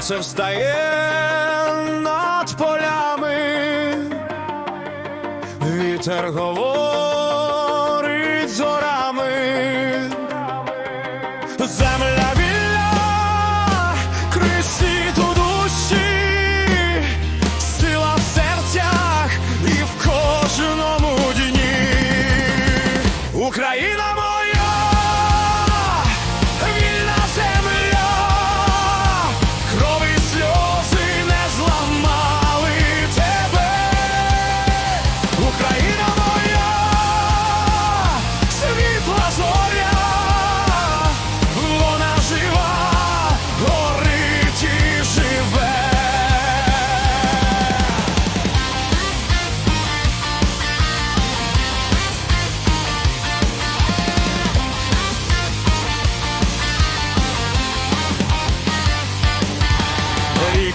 Сонце встає над полями, вітер говорить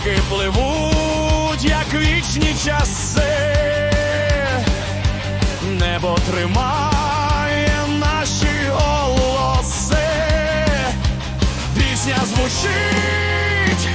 Ріки пливуть, як вічні часи, небо тримає наші голоси, пісня звучить